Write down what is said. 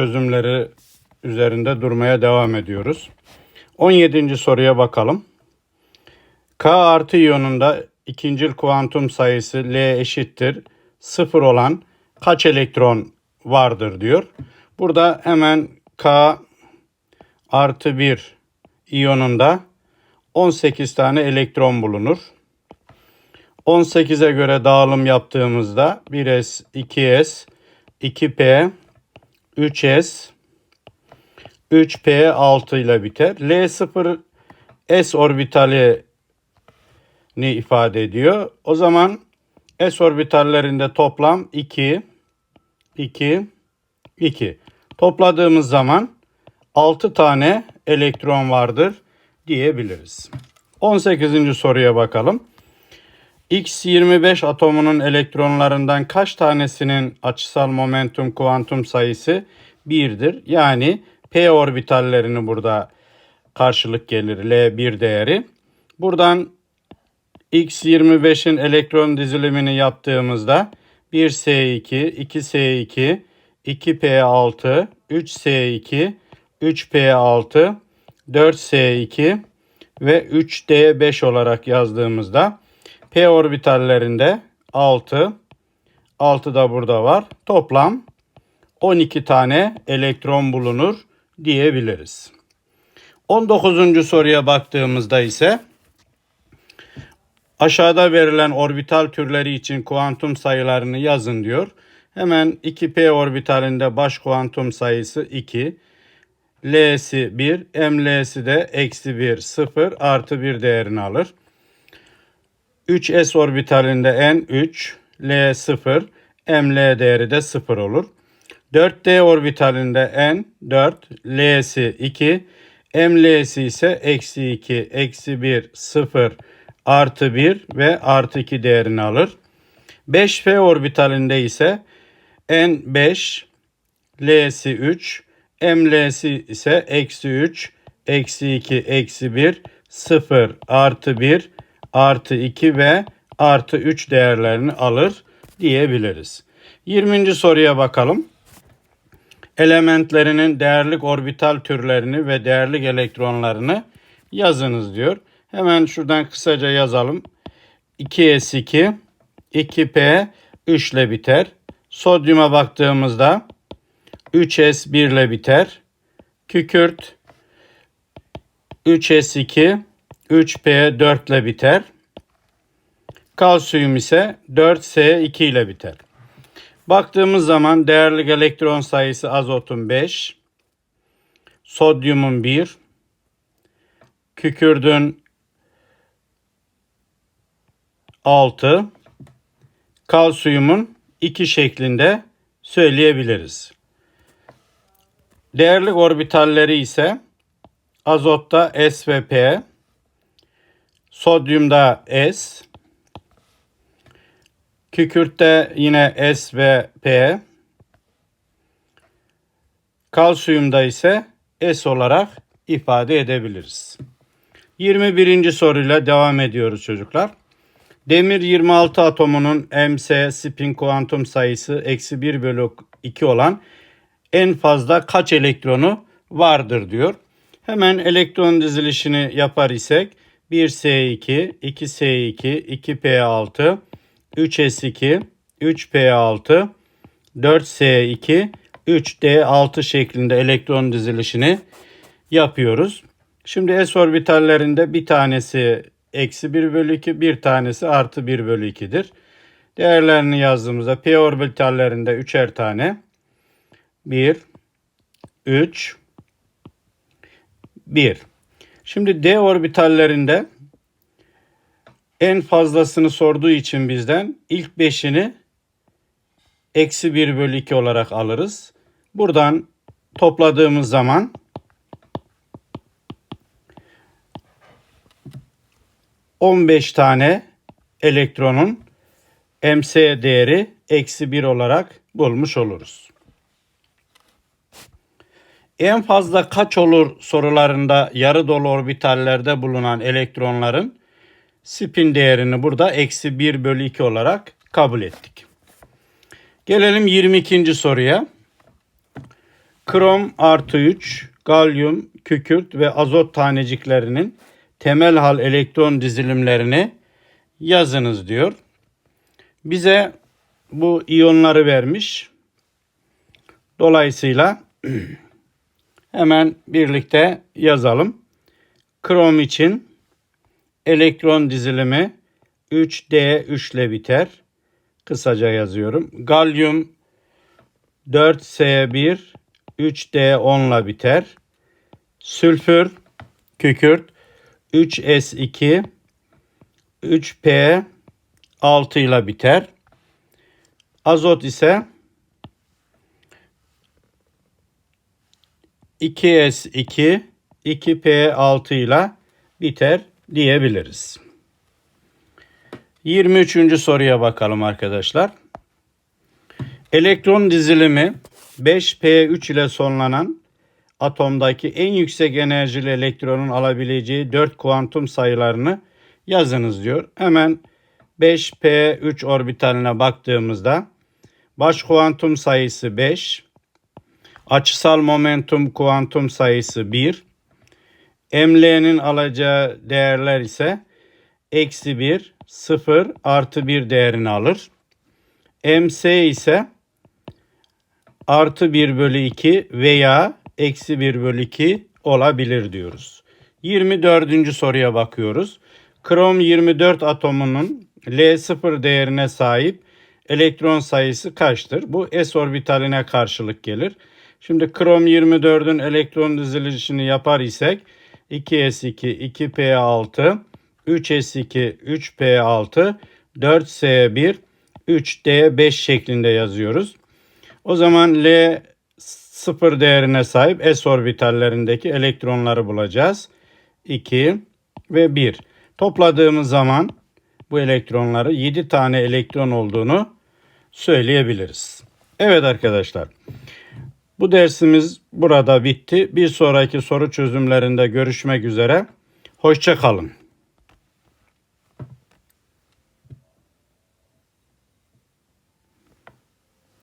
çözümleri üzerinde durmaya devam ediyoruz. 17. soruya bakalım. K artı iyonunda ikincil kuantum sayısı L eşittir 0 olan kaç elektron vardır diyor. Burada hemen K artı 1 iyonunda 18 tane elektron bulunur. 18'e göre dağılım yaptığımızda 1s, 2s, 2p, 3s, 3p 6 ile biter. L0 s orbitali ni ifade ediyor. O zaman s orbitallerinde toplam 2, 2, 2. Topladığımız zaman 6 tane elektron vardır diyebiliriz. 18. soruya bakalım. X25 atomunun elektronlarından kaç tanesinin açısal momentum kuantum sayısı 1'dir? Yani p orbitallerini burada karşılık gelir L1 değeri. Buradan X25'in elektron dizilimini yaptığımızda 1S2, 2S2, 2P6, 3S2, 3P6, 4S2 ve 3D5 olarak yazdığımızda P orbitallerinde 6, 6 da burada var. Toplam 12 tane elektron bulunur diyebiliriz. 19. soruya baktığımızda ise aşağıda verilen orbital türleri için kuantum sayılarını yazın diyor. Hemen 2p orbitalinde baş kuantum sayısı 2. L'si 1, ML'si de eksi 1, 0 artı 1 değerini alır. 3s orbitalinde n 3, L 0, ML değeri de 0 olur. 4d orbitalinde n 4, L'si 2, ML'si ise eksi 2, eksi 1, 0, artı 1 ve artı 2 değerini alır. 5f orbitalinde ise n 5, L'si 3, ML'si ise eksi 3, eksi 2, eksi 1, 0, artı 1, artı 2 ve artı 3 değerlerini alır diyebiliriz. 20. soruya bakalım. Elementlerinin değerlik orbital türlerini ve değerlik elektronlarını yazınız diyor. Hemen şuradan kısaca yazalım. 2s2, 2p 3 ile biter. Sodyuma baktığımızda 3s 1 ile biter. Kükürt 3s2, 3p 4 ile biter. Kalsiyum ise 4s2 ile biter. Baktığımız zaman değerli elektron sayısı azotun 5, sodyumun 1, kükürdün 6, kalsiyumun 2 şeklinde söyleyebiliriz. Değerli orbitalleri ise azotta S ve P, sodyumda S, kükürtte yine S ve P, kalsiyumda ise S olarak ifade edebiliriz. 21. soruyla devam ediyoruz çocuklar. Demir 26 atomunun MC spin kuantum sayısı eksi 1 bölü 2 olan en fazla kaç elektronu vardır diyor. Hemen elektron dizilişini yapar isek 1S2, 2S2, 2P6, 3S2, 3P6, 4S2, 3D6 şeklinde elektron dizilişini yapıyoruz. Şimdi S orbitallerinde bir tanesi eksi 1 bölü 2, bir tanesi artı 1 bölü 2'dir. Değerlerini yazdığımızda P orbitallerinde üçer tane. 1, 3, 1. Şimdi D orbitallerinde en fazlasını sorduğu için bizden ilk 5'ini eksi 1 bölü 2 olarak alırız. Buradan topladığımız zaman ...15 tane elektronun MC değeri eksi 1 olarak bulmuş oluruz. En fazla kaç olur sorularında yarı dolu orbitallerde bulunan elektronların spin değerini burada eksi 1 bölü 2 olarak kabul ettik. Gelelim 22. soruya. Krom artı 3, galyum, kükürt ve azot taneciklerinin temel hal elektron dizilimlerini yazınız diyor. Bize bu iyonları vermiş. Dolayısıyla hemen birlikte yazalım. Krom için elektron dizilimi 3D3 ile biter. Kısaca yazıyorum. Galyum 4S1 3D10 ile biter. Sülfür kükürt 3S2 3P 6 ile biter. Azot ise 2S2 2P6 ile biter diyebiliriz. 23. soruya bakalım arkadaşlar. Elektron dizilimi 5P3 ile sonlanan atomdaki en yüksek enerjili elektronun alabileceği 4 kuantum sayılarını yazınız diyor. Hemen 5P3 orbitaline baktığımızda baş kuantum sayısı 5, açısal momentum kuantum sayısı 1, ML'nin alacağı değerler ise eksi 1, 0, artı 1 değerini alır. MC ise artı 1 bölü 2 veya eksi 1 bölü 2 olabilir diyoruz. 24. soruya bakıyoruz. Krom 24 atomunun L0 değerine sahip elektron sayısı kaçtır? Bu s orbitaline karşılık gelir. Şimdi krom 24'ün elektron dizilişini yapar isek 2s2, 2p6, 3s2, 3p6, 4s1, 3d5 şeklinde yazıyoruz. O zaman L sıfır değerine sahip s orbitallerindeki elektronları bulacağız. 2 ve 1. Topladığımız zaman bu elektronları 7 tane elektron olduğunu söyleyebiliriz. Evet arkadaşlar. Bu dersimiz burada bitti. Bir sonraki soru çözümlerinde görüşmek üzere. Hoşça kalın.